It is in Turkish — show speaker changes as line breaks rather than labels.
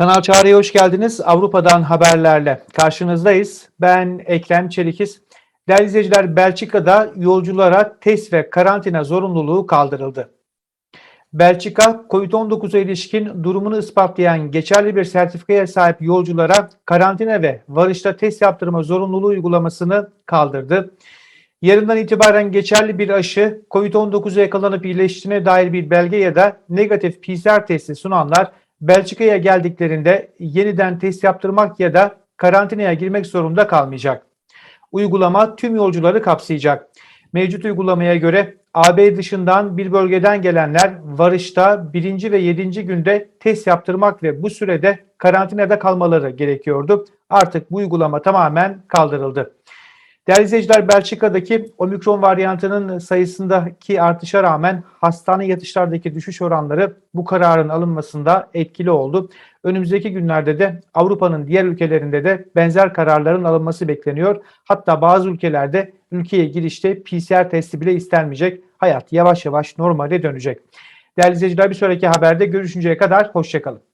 Kanal Çağrı'ya hoş geldiniz. Avrupa'dan haberlerle karşınızdayız. Ben Ekrem Çelikiz. Değerli izleyiciler, Belçika'da yolculara test ve karantina zorunluluğu kaldırıldı. Belçika, COVID-19'a ilişkin durumunu ispatlayan geçerli bir sertifikaya sahip yolculara karantina ve varışta test yaptırma zorunluluğu uygulamasını kaldırdı. Yarından itibaren geçerli bir aşı, COVID-19'a yakalanıp iyileştiğine dair bir belge ya da negatif PCR testi sunanlar Belçika'ya geldiklerinde yeniden test yaptırmak ya da karantinaya girmek zorunda kalmayacak. Uygulama tüm yolcuları kapsayacak. Mevcut uygulamaya göre AB dışından bir bölgeden gelenler varışta birinci ve yedinci günde test yaptırmak ve bu sürede karantinada kalmaları gerekiyordu. Artık bu uygulama tamamen kaldırıldı. Değerli izleyiciler Belçika'daki omikron varyantının sayısındaki artışa rağmen hastane yatışlardaki düşüş oranları bu kararın alınmasında etkili oldu. Önümüzdeki günlerde de Avrupa'nın diğer ülkelerinde de benzer kararların alınması bekleniyor. Hatta bazı ülkelerde ülkeye girişte PCR testi bile istenmeyecek. Hayat yavaş yavaş normale dönecek. Değerli izleyiciler bir sonraki haberde görüşünceye kadar hoşçakalın.